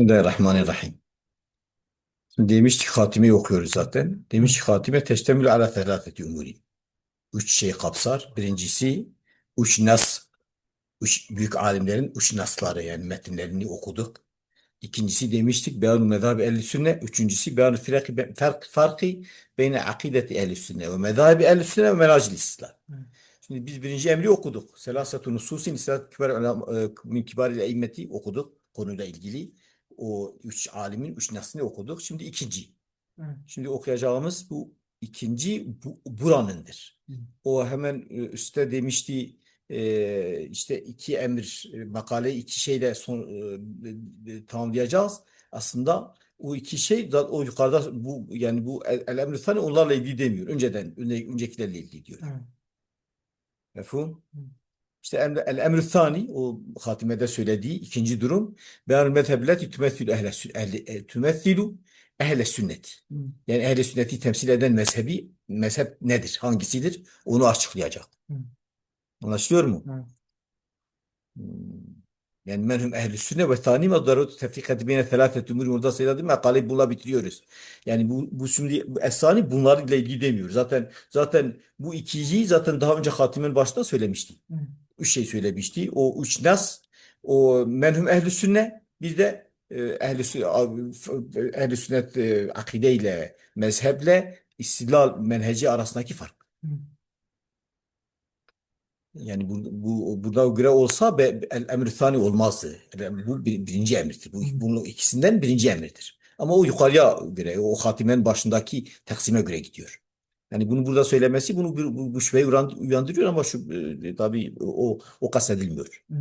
Bismillahirrahmanirrahim. Şimdi demiştik hatimeyi okuyoruz zaten. Demiş ki hatime teştemül ala felâfeti umuri. Üç şey kapsar. Birincisi üç nas. Üç büyük alimlerin üç nasları yani metinlerini okuduk. İkincisi demiştik beyan mezhebi ehl sünne. Üçüncüsü beyan farkı, fark, farkı beyne akideti ehl sünne ve mezhebi ehl sünne ve menacil islam. Şimdi biz birinci emri okuduk. Selasetun nususin islat kibar, e, min kibar immeti okuduk konuyla ilgili. O üç alimin üç nasını okuduk. Şimdi ikinci. Evet. Şimdi okuyacağımız bu ikinci bu, buranındır. Hı. O hemen e, üstte demişti e, işte iki emir e, makaleyi iki şeyle son, e, tamamlayacağız. Aslında o iki şey o yukarıda bu yani bu el, el emri onlarla ilgili demiyor. Önceden önce, öncekilerle ilgili diyor. Evet. Mefhum? Hı. İşte emr, el emrü thani o hatimede söylediği ikinci durum beyanül mezhebilleti tümessilu ehle, ehli- e, tümessilu ehle sünnet. Yani ehl sünneti temsil eden mezhebi mezhep nedir? Hangisidir? Onu açıklayacak. Anlaşılıyor mu? Hmm. Yani menhum ehl sünne ve tani ma darutu tefrikati beyne thelâfet umur burada sayıladı makaleyi bununla bitiriyoruz. Yani bu, bu şimdi bu esani bunlarla ilgili demiyor. Zaten zaten bu ikinciyi zaten daha önce hatimin başta söylemişti. Hı. Üç şey söylemişti. O üç nas, o menhum ehl sünne, bir de e, ehl ehl sünnet e, akideyle, mezheple istidlal menheci arasındaki fark. Yani bu, bu burada göre olsa be, el emr thani olmazdı. Yani bu bir- birinci emirdir. Bu bunun ikisinden birinci emirdir. Ama o yukarıya göre, o hatimenin başındaki taksime göre gidiyor. Yani bunu burada söylemesi bunu bu, bu, bu şüpheyi uyan- uyandırıyor ama şu e, tabii o o kastedilmiyor. Hı.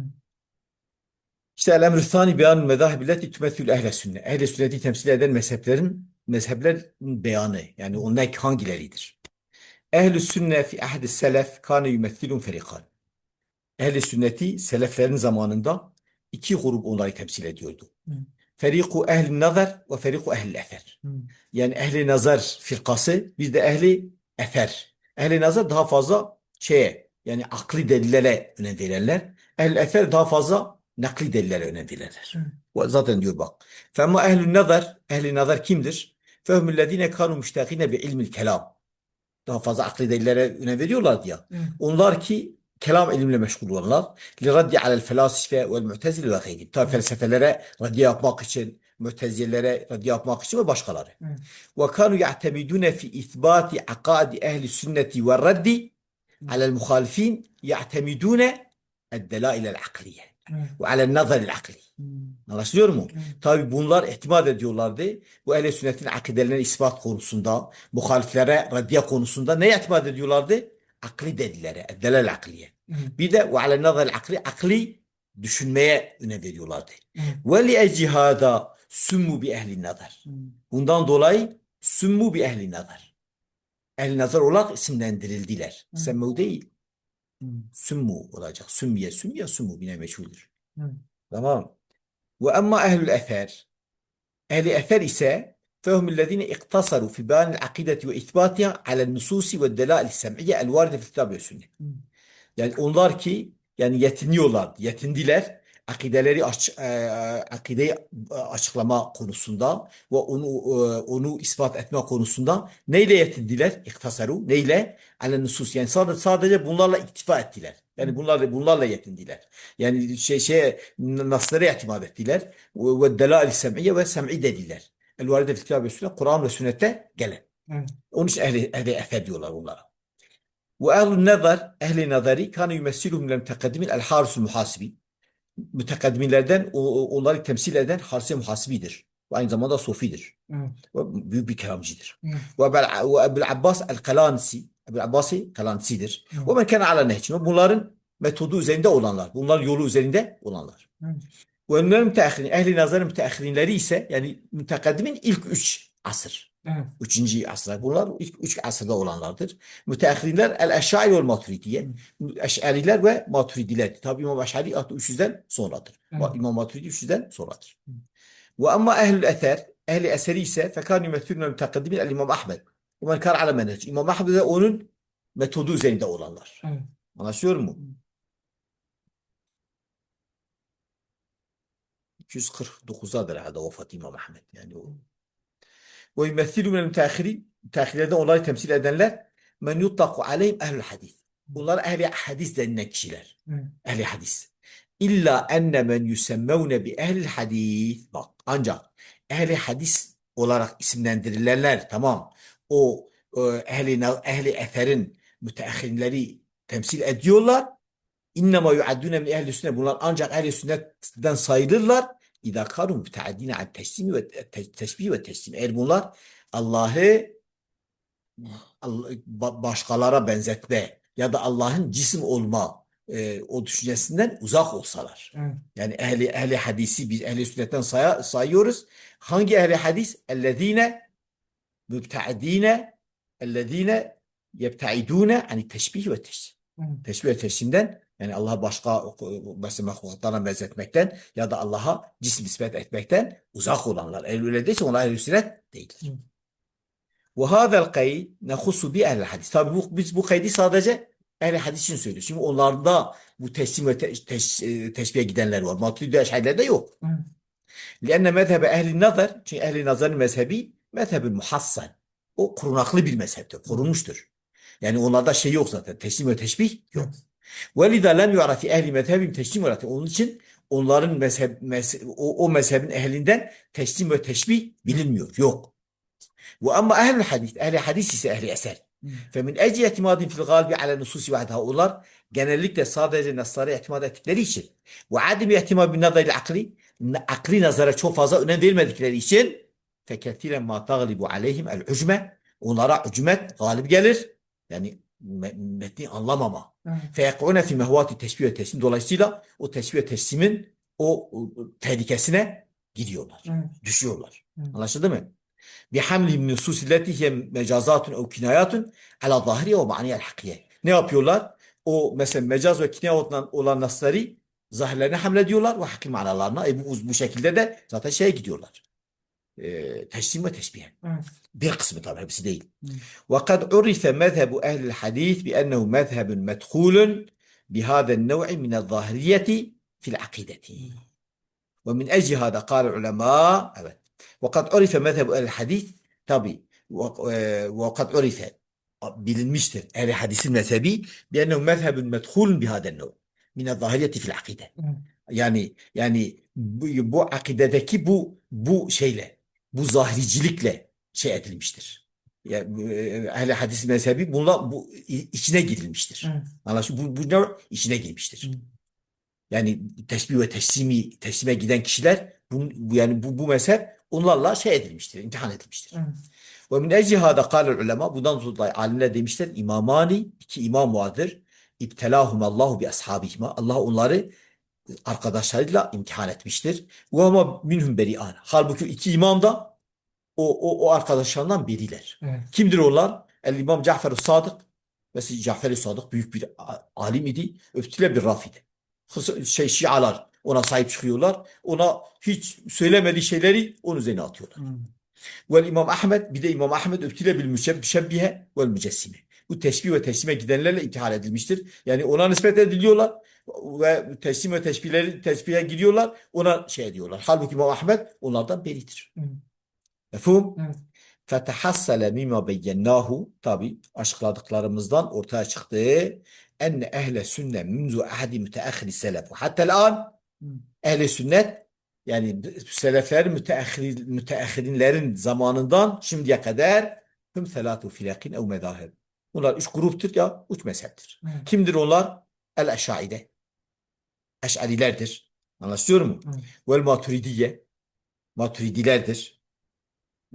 İşte el emrü thani beyanul mezahib illeti tümethül ehle sünne. Ehle sünneti temsil eden mezheplerin mezheplerin beyanı. Yani onlar hangileridir? Ehl-i sünne fi ahdi selef kâne yumethilun ferikan. Ehl-i sünneti seleflerin zamanında iki grup onları temsil ediyordu. Hı. Feriku ehl-i nazar ve feriku ehl-i efer. Hı. Yani ehli nazar firkası bir de ehli efer. Ehli nazar daha fazla şeye yani akli delillere önem verirler. Ehli efer daha fazla nakli delillere önem verirler. Hı. Zaten diyor bak. Fema ehlü nazar, ehli nazar kimdir? Fehmüllezine kanu müştakine bi ilmil kelam. Daha fazla akli delillere önem veriyorlar. Hı. Onlar ki kelam ilimle meşgul olanlar. Li raddi alel felasife vel mu'tezile ve gayri. Tabi felsefelere raddi yapmak için, mu'tezilelere raddi yapmak için ve başkaları. Ve kanu ya'temidune fi ithbati akaidi ehli sünneti ve raddi alel muhalifin ya'temidune el-delail el-akliye Evet. ve alel nazar el-akli. Hı. Anlaşılıyor mu? Tabi bunlar itimat ediyorlardı. Bu ehl sünnetin akidelerine ispat konusunda, muhaliflere raddiye konusunda ne itimat ediyorlardı? Akli delillere, delal akliye. Bir de ve ale nazar akli, akli düşünmeye önem veriyorlardı. Ve li ecihada sümmu bi ehli nazar. Hı. Bundan dolayı sümmu bi ehli nazar. Ehli nazar olarak isimlendirildiler. Hı. Semmu değil, Hı. sümmu olacak. Sümmiye, sümmiye, sümmu bine meçhuldür. Hı. Tamam. Ve emma ehlül efer. Ehli efer ise akideti ve ithbatiha alel nususi ve delail sem'iyye el varide fil kitab ve sünnet. Hı. Yani onlar ki yani yetiniyorlar, yetindiler akideleri aç, e, akideyi açıklama konusunda ve onu e, onu ispat etme konusunda neyle yetindiler? İktasaru neyle? Alel nusus yani sadece, sadece bunlarla iktifa ettiler. Yani bunlarla bunlarla yetindiler. Yani şey şey naslara itimat ettiler ve, delail sem'iyye ve sem'i dediler. El varide fil kitab ve sünnet Kur'an ve sünnette gelen. Evet. Onun için ehli, ehli efer diyorlar onlara. Ve ehl-i nazar, ehli nazari kâne yumessiluhum lem tekaddimin el harisul muhasibi. Mütekaddimlerden onları temsil eden harsi muhasibidir. Ve aynı zamanda sofidir. Evet. Ve büyük bir kelamcıdır. Evet. Ve Ebul Abbas el-Kalansi, Ebul Abbasi Kalansidir. Evet. Ve men kâne ala nehcin. Bunların metodu üzerinde olanlar. Bunların yolu üzerinde olanlar. Evet. Ve onların müteahhirin, ehli nazarın müteahhirinleri ise yani mütekaddimin ilk üç asır. Evet. Üçüncü asırlar. Bunlar ilk üç asırda olanlardır. Müteahhirinler el-Eş'ari ve Maturidiye. Eş'ariler ve Maturidiler. Tabi İmam Eş'ari 300'den sonradır. Evet. İmam Maturidi 300'den sonradır. Ve ama ehlül eser, ehli eseri ise fekânu yumethûlüne mütekaddimin el-İmam Ahmed. Ve kâr ala menhec. İmam Ahmed de onun metodu üzerinde olanlar. Evet. Anlaşıyor mu? 249'dadır herhalde vefat İmam Ahmed. Yani o. Ve yumessilu minel müteahhirin müteahhirlerden onları temsil edenler men yuttaku aleyhim ehlül hadis. Bunlar ehli hadis denilen kişiler. Evet. Ehli hadis. İlla enne men yusemmevne bi ehlil hadis. Bak ancak ehli hadis olarak isimlendirilenler tamam. O e, ehli, ehli eserin müteahhirleri temsil ediyorlar. İnnemâ yuaddûne min ehli sünnet. Bunlar ancak ehli sünnetten sayılırlar. İzâ kânû müteaddîne an teslimi ve te- teşbih ve teslim. Eğer bunlar Allah'ı Allah- ba- başkalara benzetme ya da Allah'ın cisim olma e, o düşüncesinden uzak olsalar. Evet. Yani ehli ehli hadisi biz ehli sünnetten saya- sayıyoruz. Hangi ehli hadis? Ellezine mübteadine ellezine yebtaidune ani teşbih ve teşbih. Evet. Teşbih ve teşbihden yani Allah'a başka mesela mahlukatlarına benzetmekten ya da Allah'a cisim nispet etmekten uzak olanlar. Eğer öyle değilse onlar ehl sünnet değildir. Ve hâzel kayd nehussu bi ehl hadis. Tabi bu, biz bu kaydı sadece ehl hadis için söylüyoruz. Şimdi onlarda bu teslim ve te, teş, e, teşbihe gidenler var. Maturidi eşarilerde yok. Lenne mezhebe ehli nazar, çünkü ehli nazarın mezhebi mezhebi muhassan. O korunaklı bir mezheptir, korunmuştur. Yani onlarda şey yok zaten, teslim ve teşbih yok. Evet. وَلِذَا لَمْ يُعْرَفِ ehli mezhebim teslim ve Onun için onların mezhep, mezhe- o, o mezhebin ehlinden teslim ve teşbih bilinmiyor, yok. Ve ama ehl hadis, ehli hadis ise ehli eser. Evet. Femin eci itimadin fil galibi ala nususi vahdaha. Onlar genellikle sadece naslara itimat ettikleri için ve adem ihtimam bin nazaril akli akli nazara çok fazla önem vermedikleri için feketiren ma taglibu aleyhim el ucme onlara ucmet galip gelir. Yani me- metni anlamama. Feyekûne fi mehvati teşbih ve teslim. Dolayısıyla o teşbih ve teslimin o, tehlikesine gidiyorlar. Evet. Düşüyorlar. Evet. Anlaşıldı mı? Bihamli nusus illeti hiye mecazatun ev kinayatun ala zahiriye ve maniye hakiye. Ne yapıyorlar? O mesela mecaz ve kinaya olan, nasları zahirlerine hamlediyorlar ve hakiki manalarına. E bu, bu şekilde de zaten şeye gidiyorlar. تجسيم وتشبيه. نعم. بقسم طبعا بسديل نعم. وقد عرف مذهب أهل الحديث بأنه مذهب مدخول بهذا النوع من الظاهرية في العقيدة. نعم. ومن أجل هذا قال العلماء وقد عرف مذهب أهل الحديث طبي. آه، وقد عرف بالمشتر أهل الحديث المذهبي بأنه مذهب مدخول بهذا النوع من الظاهرية في العقيدة. يعني يعني بو عقيدتك بو بو شيله bu zahiricilikle şey edilmiştir. Yani e, ehli hadis mezhebi bununla bu içine girilmiştir. Evet. Anlaşıldı? Bu, bu ne? içine girmiştir. Yani tesbih ve teslimi teslime giden kişiler bu, yani bu, bu mezhep onlarla şey edilmiştir, imtihan edilmiştir. Evet. Ve min ecli hâda kâlel ulema bundan dolayı alimler demişler imamani iki imam vardır. İbtelâhumallahu bi ashabihima. Allah onları arkadaşlarıyla imtihan etmiştir. Ve ama minhum beri'an. Halbuki iki imam da o, o, o arkadaşlarından biriler. Evet. Kimdir onlar? El İmam Cafer Sadık. Mesela Cafer Sadık büyük bir alim idi. Öftüle bir rafidi. Şey Şialar ona sahip çıkıyorlar. Ona hiç söylemediği şeyleri onun üzerine atıyorlar. Evet. Vel İmam Ahmed bir de İmam Ahmed öptüle bil müşebbihe vel mücessime. Bu teşbih ve teslime gidenlerle imtihan edilmiştir. Yani ona nispet ediliyorlar ve teslim ve teşbihleri teşbihe gidiyorlar. Ona şey ediyorlar. Halbuki İmam Ahmed onlardan beridir. Evet. Mefhum? Evet. Fetehassale mimma beyyennahu tabi açıkladıklarımızdan ortaya çıktı. Ehle sünne munzu ahdi müteahhiri selef. Hatta an Evet. ehli sünnet yani selefler müteahhir, müteahhirinlerin zamanından şimdiye kadar hüm selatu filakin ev medahib. Bunlar üç gruptur ya üç mezheptir. Evet. Kimdir onlar? El-Eşaide. Eş'arilerdir. Anlaşılıyor mu? Evet. Vel Maturidiye. Maturidilerdir.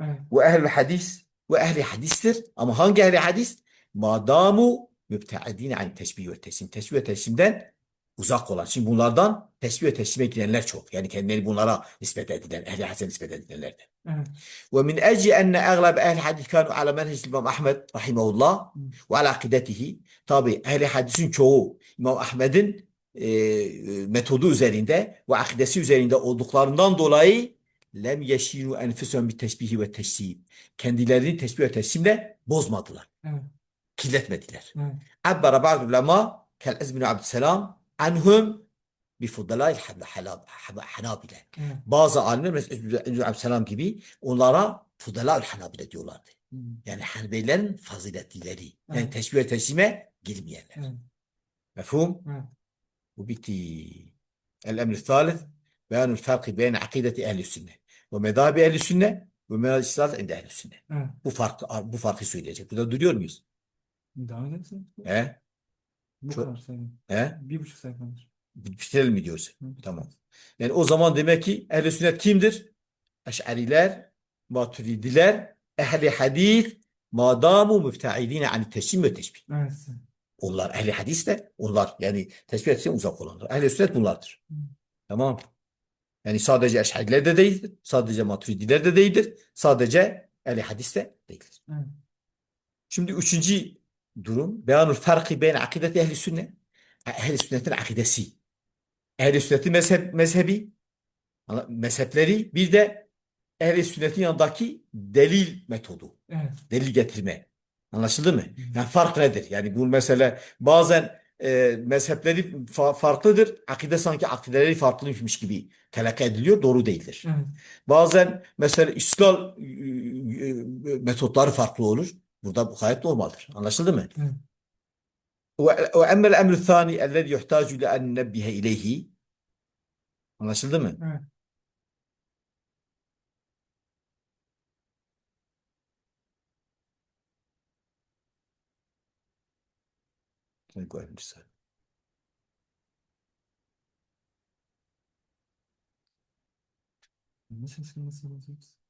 Evet. Ve ehl hadis ve ehli hadistir. Ama hangi ehli hadis? Madamu mübteadine an teşbih ve teslim. Teşbih ve teslimden uzak olan. Şimdi bunlardan tesbih ve teslime gidenler çok. Yani kendileri bunlara nispet edilen, ehli hadise nispet edilenlerden. Ve min ecli enne eglab ehli hadis kanu ala menhec İmam Ahmet rahimahullah ve ala akidetihi. Tabi ehli hadisin çoğu İmam Ahmet'in e, metodu üzerinde ve akidesi üzerinde olduklarından dolayı lem yeşinu enfisön bir tesbihi ve teslim. Kendilerini tesbih ve teslimle bozmadılar. Evet. Kirletmediler. Evet. Abbara ba'd ulema kel ezminu abdüselam anhum bi fudalayil hanabile. Bazı alimler mesela Ünlü Aleyhisselam gibi onlara fudalayil hanabile diyorlardı. Hı. Yani Hanbelilerin faziletlileri. Yani evet. teşbih ve teslime girmeyenler. Mefhum? Evet. Bu bitti. El emri thalith beyanul farkı beyin akideti ehli sünne ve medhabi ehli sünne ve menaj islat inde ehli sünne. Bu farkı bu farkı söyleyecek. Burada duruyor muyuz? Devam edin. He? Bu Çok- kadar sayın. He? Bir buçuk sayfadır. Bitirelim mi diyoruz? Hı. Tamam. Yani o zaman demek ki ehl sünnet kimdir? Eş'ariler, maturidiler, ehli hadis, madamu müfteidine ani teşbih ve teşbih. Evet. Onlar ehli hadis de onlar yani teşbih etsin uzak olanlar. Ehli sünnet bunlardır. Hı. Tamam. Yani sadece eş'ariler de değildir. Sadece maturidiler de değildir. Sadece ehli hadis de değildir. Evet. Şimdi üçüncü durum beyanul farkı beyn akideti ehli sünnet. Ehli sünnetin akidesi. Ehli sünnetin mezhep, mezhebi, mezhepleri bir de ehli sünnetin yanındaki delil metodu. Evet. Delil getirme. Anlaşıldı mı? Yani fark nedir? Yani bu mesele bazen e, mezhepleri fa- farklıdır. Akide sanki akideleri farklıymış gibi telakki ediliyor. Doğru değildir. Evet. Bazen mesela e, e, metotları farklı olur. Burada bu gayet normaldir. Anlaşıldı mı? Evet. وأما الأمر الثاني الذي يحتاج إلى أن ننبه إليه anlaşıldı mı? Evet. Saniye. Nasıl nasıl nasıl?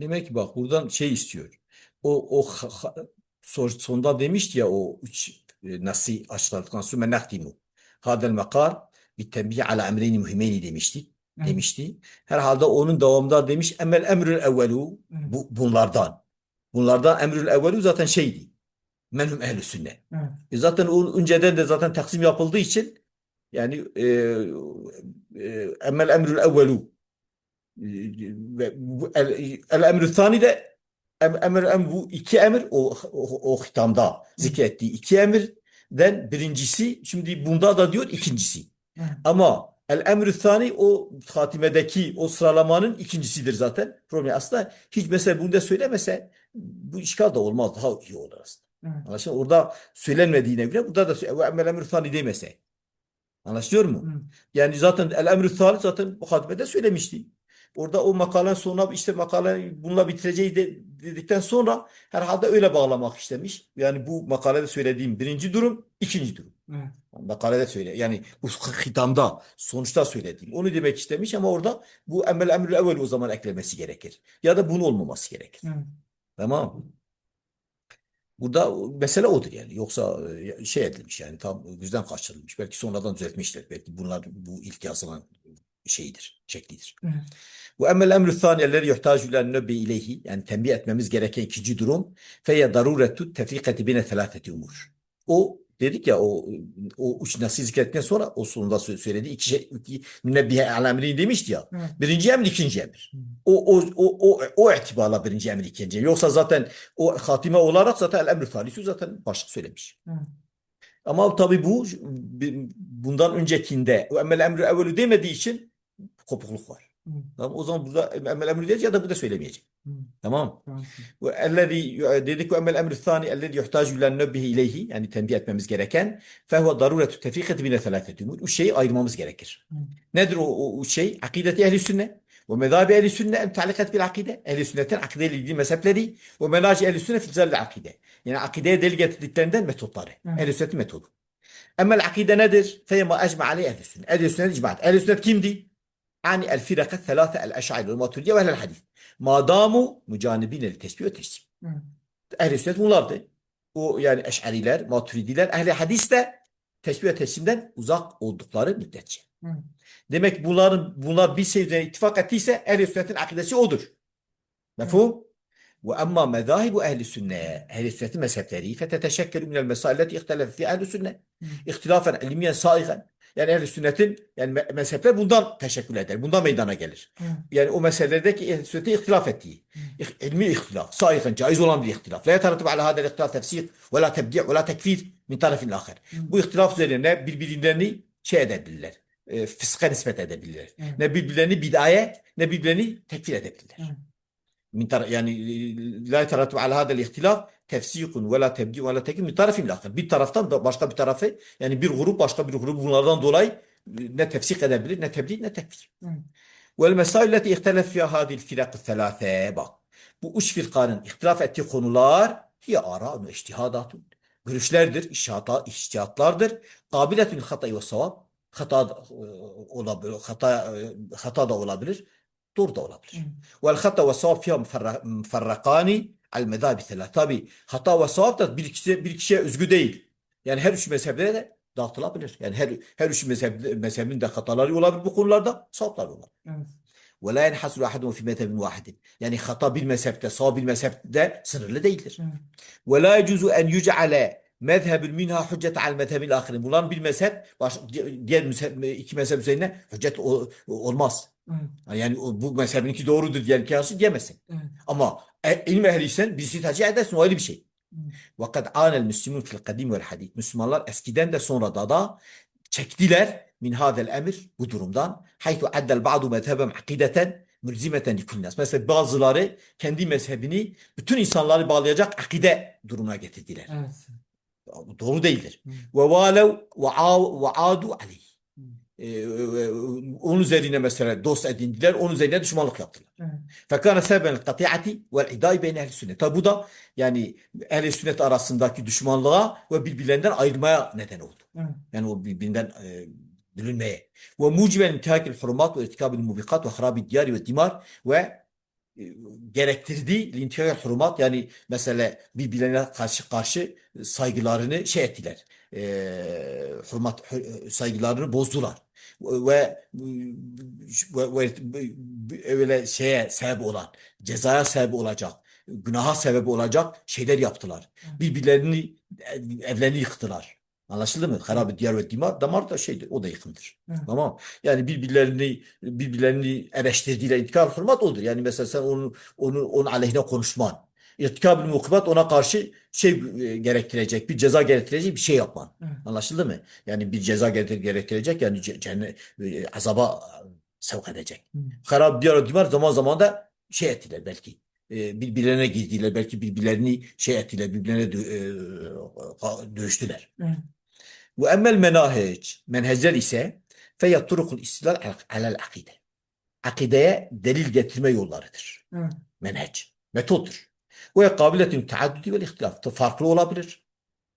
Demek ki bak buradan şey istiyor. O o ha- ha- sonda demişti ya o üç e, nasi sonra men nakdimu. Hadel makar bir tembih ala emreyni mühimeyni demişti. Evet. Demişti. Herhalde onun devamında demiş emel emrül evvelu bu, bunlardan. Bunlardan emrül evvelu zaten şeydi. Menhum ehlü sünnet. Evet. E zaten o önceden de zaten taksim yapıldığı için yani e, e, emel emrül evvelu e, ve bu el, el emrü thani de em, emir em, bu iki emir o, o, o hitamda zikrettiği iki emirden birincisi şimdi bunda da diyor ikincisi. Ama el emrü thani o hatimedeki o sıralamanın ikincisidir zaten. Problem aslında hiç mesela bunu da söylemese bu işgal da olmaz. Daha iyi olur aslında. Evet. Anlaşılıyor? Orada söylenmediğine göre burada da emmel emrü thani demese. Anlaşılıyor mu? Evet. Yani zaten el emrü thani zaten bu hatimede söylemişti. Orada o makalen sonra işte makale bununla bitireceğiz de, dedikten sonra herhalde öyle bağlamak istemiş. Yani bu makalede söylediğim birinci durum, ikinci durum. Evet. Makalede söyle. Yani bu hitamda, sonuçta söylediğim. Onu demek istemiş ama orada bu emmel emrül evvel o zaman eklemesi gerekir. Ya da bunun olmaması gerekir. Evet. Tamam. Burada mesele odur yani. Yoksa e, şey edilmiş yani tam gözden kaçırılmış. Belki sonradan düzeltmişler. Belki bunlar bu ilk yazılan şeyidir, şeklidir. Ve emmel emrü thani ellezî yuhtâcu ilen ileyhi yani tembih etmemiz gereken ikinci durum feye daruretu tefrikati bine thelâfeti umur. O dedik ya o o üç nasıl zikrettikten sonra o sonunda sö- söyledi iki şey iki münebbihe alemrini demişti ya. Birinci emir ikinci emir. O o o o o itibarla birinci emir ikinci. emir. Yoksa zaten o hatime olarak zaten el emrü thalisi zaten başlık söylemiş. Ama tabii bu bundan öncekinde o emmel emrü evvelü demediği için kopukluk var. Tamam, o zaman burada emmel emrü diyecek ya da burada söylemeyecek. Evet. Tamam. Ve ellezî dedik ve emmel emrü thani ellezî yuhtâcu ilen nebbihi ileyhi yani tembih etmemiz gereken fehuve daruretu tefrikati bine thelâfeti umur. Üç şeyi ayırmamız gerekir. Nedir o, o, o şey? Akideti ehli sünnet ve mezâbi ehli sünnet en talikat bil akide. Ehli sünnetin akideyle ilgili mezhepleri ve menâci ehli sünnet fil zâlil akide. Yani akideye delil getirdiklerinden metotları. Ehli sünnetin metodu. Emmel akide nedir? Feyema ecma aleyh ehli sünnet. Ehli sünnet icmaat. Ehli sünnet kimdi? Yani el firaka thelâfe el eş'ari ve maturidiye ve ehlel hadis. Madamu mücanibine li tesbih ve teşbih. Evet. Ehli sünnet bunlardı. O yani eş'ariler, maturidiler, ehli hadis de tesbih ve teslimden uzak oldukları müddetçe. Evet. Demek bunların bunlar bir şey üzerine ittifak ettiyse ehli sünnetin akidesi odur. Mefhum? وأما مذاهب أهل السنة أهل السنة mezhepleri فتتشكل من المسائل التي اختلف فيها أهل السنة ihtilafen ilmiyen saigen. Yani ehl sünnetin yani mezhepler bundan teşekkül eder. Bundan meydana gelir. Hı. Yani o meseledeki ehl sünnetin ihtilaf ettiği. Hı. İlmi ihtilaf. Sayıkan caiz olan bir ihtilaf. La yetanatib ala hadel ihtilaf tefsir ve la tebdi' ve la tekfir min tarafin ahir. Bu ihtilaf üzerine birbirlerini şey edebilirler. E, fıska nispet edebilirler. Hı. Ne birbirlerini bid'aye ne birbirlerini tekfir edebilirler. Hı. Min tar yani e, la yetanatib ala hadel ihtilaf tefsikun ve la tebdi ve la tekin bir tarafim lahkın. Bir taraftan da başka bir tarafı yani bir grup başka bir grup bunlardan dolayı e, ne tefsik edebilir ne tebdi ne tekfir. Vel mesaileti ihtelef fiyâ hadil firakı selâfe bak. Bu üç firkanın ihtilaf ettiği konular hiye ara'un ve iştihadatun. Görüşlerdir, iştihata, iştihatlardır. Kabiletün hatayı ve savab. Hata e, olabilir, hata, e, hata da olabilir, doğru da olabilir. Vel hata ve savab fiyâ müferrakani al mezhabisela. Tabi hata ve sevap da bir, kişi, bir kişiye özgü değil. Yani her üç mezhepte de dağıtılabilir. Yani her her üç mezhep, mezhebin de hataları olabilir bu konularda, sevapları olabilir. Evet. Ve la yenhasul ahadun fi mezhebin vahidin. Yani hata bir mezhepte, sağ bir mezhepte sınırlı değildir. Ve la yecuzu en yuc'ale Mezhebül minha hüccet al mezhebil ahirin. Bunların bir mezhep, baş, diğer mezhep, iki mezhep üzerine hüccet olmaz. Evet. Yani bu mezhebinki doğrudur diyen kıyası diyemezsin. Evet. Ama e, ilim ehliysen birisi tercih edersin o ayrı bir şey. Vakat anel müslümün fil kadim vel hadid. Müslümanlar eskiden de sonra da çektiler min hadel emir bu durumdan. Haytu addel ba'du mezhebem akideten mülzimeten likullas. Mesela bazıları kendi mezhebini bütün insanları bağlayacak akide durumuna getirdiler. Evet doğru değildir. Ve valev ve adu aleyh. Ee, onun üzerine mesela dost edindiler, onun üzerine düşmanlık yaptılar. Fekâne sebeben katî'ati vel idâi beyne ehl sünnet. Tabi bu da yani ehl sünnet arasındaki düşmanlığa ve birbirlerinden ayrılmaya neden oldu. Yani o birbirinden e, bölünmeye. Ve muciben intihakil hurumat ve itikabil mubikat ve harabi diyari ve dimar ve gerektirdiği intihakil hurumat yani mesela birbirlerine karşı karşı saygılarını şey ettiler. E, hurmat hu- saygılarını bozdular. Ve ve, ve, ve öyle şeye sebep olan, cezaya sebep olacak, günaha sebep olacak şeyler yaptılar. Birbirlerini evlerini yıktılar. Anlaşıldı mı? Harabe diyar ve dimar, damar da şeydir, o da yıkımdır. Evet. Tamam. Yani birbirlerini birbirlerini eleştirdiğiyle intikal hürmet odur. Yani mesela sen onu onu onun aleyhine konuşman. İrtikab-ül mukubat ona karşı şey e, gerektirecek, bir ceza gerektirecek bir şey yapman. Evet. Anlaşıldı mı? Yani bir ceza gerektir- gerektirecek yani ce- cennet e, azaba sevk edecek. Hı. Harab diyar dimar zaman zaman da şey ettiler belki. E, birbirlerine girdiler, belki birbirlerini şey ettiler, birbirlerine dö- e, dövüştüler. Evet. Ve emmel menahic, menhecler ise feyye turukul istilal alel akide. Akideye delil getirme yollarıdır. Evet. Menheç, metottur. Ve kabiletün taaddüdü ve ihtilaf. Farklı olabilir.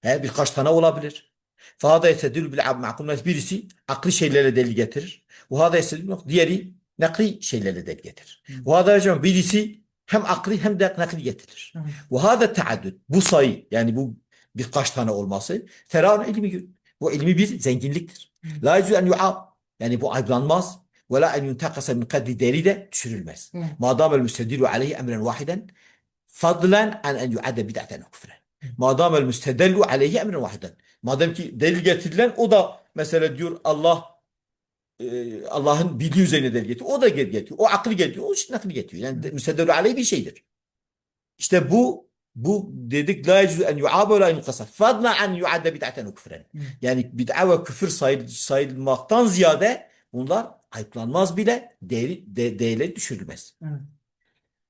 He, birkaç tane olabilir. Fahada yesedülü bil ma'kul birisi akli şeylerle delil getirir. Ve hada yesedülü diğeri nakli şeylerle delil getirir. Hı. Ve hada hocam birisi hem akli hem de nakli getirir. Evet. Ve hada taaddüd bu sayı yani bu birkaç tane olması ferahun ilmi. Bu ilmi bir zenginliktir. La yüzü en yu'ab yani bu ayıplanmaz. Ve la en yuntakasa min kadri değeri de düşürülmez. Evet. Ma el müstedilu aleyhi emren vahiden fadlen an en yu'adde bid'aten ve küfren. Ma el müstedellu aleyhi emren vahiden. Madem ki delil getirilen o da mesela diyor Allah e, Allah'ın bildiği üzerine delil getiriyor. O da getiriyor. O aklı getiriyor. O işte nakli getiriyor. Yani Hı. müstedellu aleyhi bir şeydir. İşte bu bu dedik la yecuzu en yu'abe ve la yunkasa. Fadla an yu'adde bid'aten küfren. Yani bid'a ve küfür sayıl, sayılmaktan ziyade bunlar ayıplanmaz bile değeri, de, değerleri düşürülmez. Evet.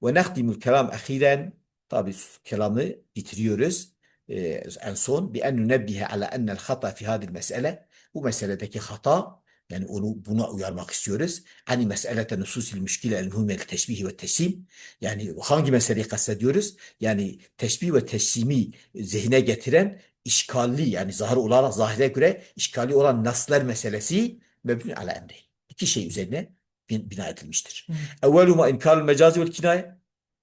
Ve nekdimul kelam ahiren tabi kelamı bitiriyoruz. Ee, en son bi en nunebbihe ala ennel hata fi hadil mesele bu meseledeki hata yani onu buna uyarmak istiyoruz. Hani meselete nususil müşkile el mühimel teşbihi ve teşsim yani hangi meseleyi kastediyoruz? Yani teşbih ve teşsimi zihne getiren işgalli yani zahir olarak zahire göre işgalli olan naslar meselesi mebni ala emri. İki şey üzerine bin- bina edilmiştir. Evveluma inkarul mecazi vel kinaye.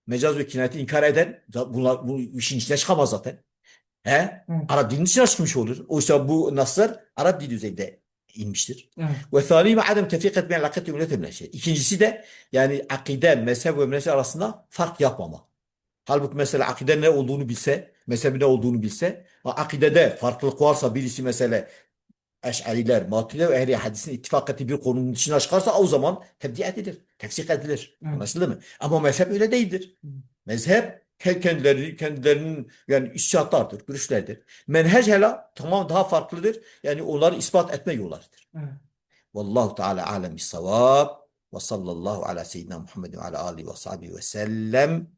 Mecaz ve kinayeti inkar eden bunlar bu işin içine çıkamaz zaten. He? Arap dilinin içine çıkmış olur. Oysa bu naslar Arap dili üzerinde inmiştir. Ve thani adem tefrikat beyn akide ve şey. İkincisi de yani akide, mezhep ve mezhep arasında fark yapmama. Halbuki mesela akide ne olduğunu bilse, mezhebi ne olduğunu bilse, akidede farklılık varsa birisi mesela Eş'ariler, Maturidiler ve ehli hadisin ittifak ettiği bir konunun dışına çıkarsa o zaman tebdi edilir, tefsik edilir. Evet. Anlaşıldı mı? Ama mezhep öyle değildir. Mezhep kendileri, kendilerinin yani iştihatlardır, görüşlerdir. Menhec hela tamam daha farklıdır. Yani onları ispat etme yollarıdır. Evet. Vallahu Teala alem savab ve sallallahu ala seyyidina Muhammed ve ala alihi ve sahbihi ve sellem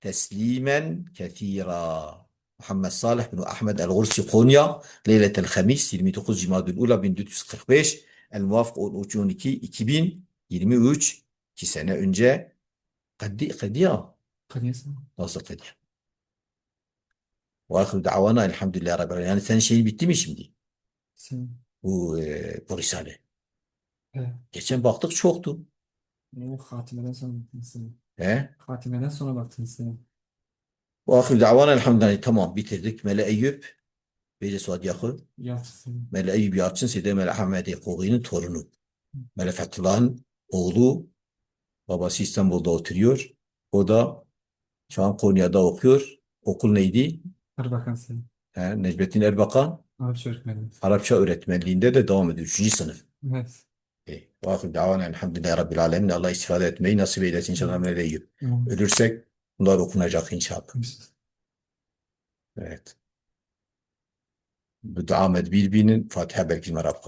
teslimen kethira. Muhammed Salih bin Ahmed El-Gursi Konya Leyletel Hamis 29 Cimadül Ula 1445 El Muvafık 13 2023 2 sene önce Kaddi, Kadiyesi. nasıl Kaddiya ve davana elhamdülillahi rabbil alemin. Yani senin şeyin bitti mi şimdi? Sen. Bu, e, bu risale. Evet. Geçen baktık çoktu. O hatimeden sonra baktın sen. He? Hatimeden sonra baktın sen. Ve ahiru davana elhamdülillahi. Tamam bitirdik. Mele Eyüp Beyce Suad Yakı. Yatsın. Mele Eyüp Yalçın Sede Mele Ahmet Koğu'nun torunu. Mele Fethullah'ın oğlu babası İstanbul'da oturuyor. O da şu an Konya'da okuyor. Okul neydi? Erbakan sen. He, Necmettin Erbakan. Arapça öğretmeni. Arapça öğretmenliğinde de devam ediyor. Üçüncü sınıf. Evet. E, ahiru davana elhamdülillahi rabbil alemin. Allah istifade etmeyi nasip eylesin inşallah Mele Eyüp. Tamam. Ölürsek bunlar okunacak inşallah. Evet. Bu devam et birbirinin Fatiha belki Arap